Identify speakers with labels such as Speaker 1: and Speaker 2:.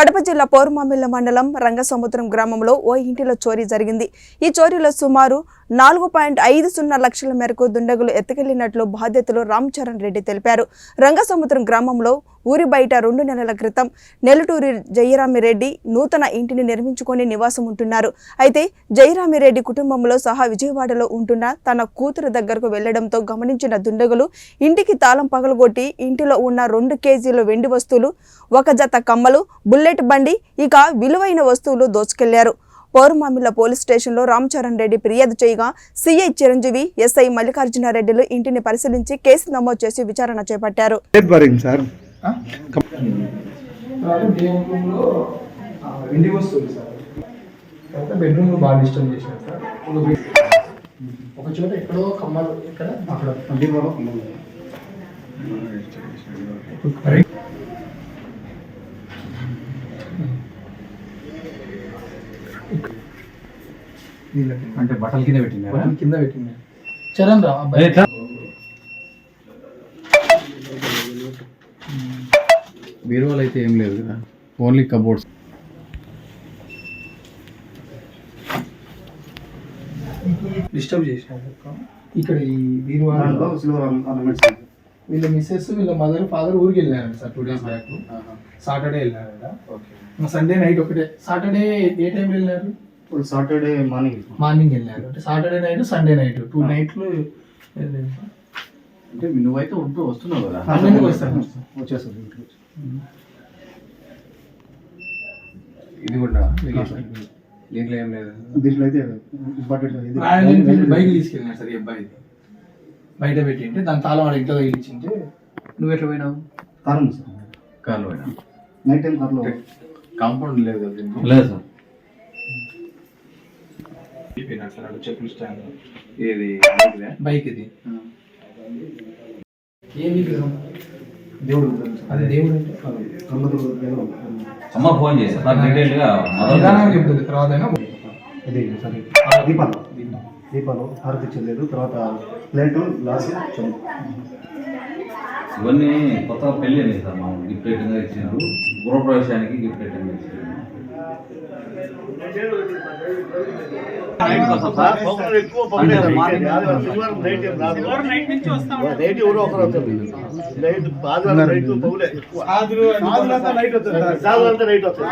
Speaker 1: కడప జిల్లా పోరుమామిళ్ళ మండలం రంగసముద్రం గ్రామంలో ఓ ఇంటిలో చోరీ జరిగింది. ఈ చోరీలో సుమారు నాలుగు పాయింట్ ఐదు సున్నా లక్షల మేరకు దుండగులు ఎత్తుకెళ్ళినట్లు బాధ్యతలు రామ్ చరణ్ రెడ్డి తెలిపారు. రంగసముద్రం గ్రామంలో ఊరి బయట రెండు నెలల క్రితం నెల్లటూరి జయరామిరెడ్డి నూతన ఇంటిని నిర్మించుకొని నివాసం ఉంటున్నారు. అయితే జయరామిరెడ్డి కుటుంబంలో సహా విజయవాడలో ఉంటున్న తన కూతురు దగ్గరకు వెళ్ళడంతో గమనించిన దుండగులు ఇంటికి తాళం పగలగొట్టి ఇంటిలో ఉన్న రెండు కేజీల వెండి వస్తువులు ఒక జత కమ్మలు బుల్లెట్ బండి ఇక విలువైన వస్తువులు దోచుకెళ్ళారు పౌరమామిల పోలీస్ స్టేషన్లో రామ్ చరణ్ రెడ్డి ఫిర్యాదు చేయగా సిఐ చిరంజీవి ఎస్ఐ మల్లికార్జునారెడ్డిలు ఇంటిని పరిశీలించి కేసు నమోదు చేసి విచారణ చేపట్టారు.
Speaker 2: బాగా డిస్టర్బ్ సార్. ఒక చోట ఎక్కడో కమ్మలు ఇక్కడ అక్కడ దీపావళి కమ్మలు వీళ్ళకి
Speaker 3: అంటే బట్టల కింద పెట్టిందా
Speaker 2: బట్టలు కింద పెట్టింది చరణ్ రా అబ్బాయి.
Speaker 3: బీరువాలు అయితే ఏం లేదు కదా. ఓన్లీ కబోర్డ్స్
Speaker 2: డిస్టర్బ్ చేసినారు ఇక్కడ ఈ బీరువా వీళ్ళ మిస్సెస్ వీళ్ళ మదర్ ఫాదర్ ఊరికి వెళ్ళారంట sir two days back Saturday వెళ్ళారంట. Sunday night ఒకటే. సాటర్డే ఏ టైం వెళ్ళారు?
Speaker 4: సాటర్డే మార్నింగ్
Speaker 2: మార్నింగ్ వెళ్ళారు. అంటే Saturday night Sunday night two నైట్లు
Speaker 3: అంటే నువ్వైతే ఉంటూ వస్తున్నావు కదా?
Speaker 2: పన్నెండుకి వస్తాను
Speaker 4: వచ్చేస్తుంది ఇంటికి
Speaker 3: ఇది కూడా దీంట్లో ఏం లేదు.
Speaker 4: దీంట్లో అయితే ఇంపార్టెంట్
Speaker 2: బైక్ తీసుకెళ్ళినారు సార్ అబ్బాయి బయట పెట్టింటే దాని తాళం వాడు ఇంట్లో తగిలిచ్చింటే
Speaker 3: నువ్వు ఎట్లా పోయినావు?
Speaker 4: కారం సార్.
Speaker 3: కార్లో పోయినా?
Speaker 4: నైట్ టైం కార్లో
Speaker 3: కాంపౌండ్ లేదు?
Speaker 5: లేదు సార్.
Speaker 2: అయిపోయినాడు సార్ అక్కడ చెప్పులు స్టాండ్
Speaker 3: ఏది? ఇదే?
Speaker 2: బైక్ ఇది
Speaker 4: దేవుడు.
Speaker 2: అది దేవుడు
Speaker 5: అమ్మ ఫోన్ చేసి నాకు డీటెయిల్గా
Speaker 2: నిదానంగా
Speaker 5: మొదలు
Speaker 2: చెప్తుంది తర్వాత అయినా
Speaker 4: ఇది. సారీ. దీపాలు. దీపాలు హారతి ఇచ్చలేదు తర్వాత ప్లేటు గ్లాసు
Speaker 5: ఇవన్నీ కొత్తగా పెళ్ళి అయింది సార్ మామూలు గిఫ్ట్ ఐటమ్గా ఇచ్చినారు. గృహప్రవేశానికి గిఫ్ట్ ఐటమ్గా ఇచ్చారు
Speaker 6: నైట్ ఎవరో ఒకరు వస్తారు నైట్ ఆదివారం నైట్ పౌలే ఎక్కువ
Speaker 4: ఆదివారం నైట్ వస్తుంది. సార్.
Speaker 6: సాయంత్రం నైట్ వస్తారు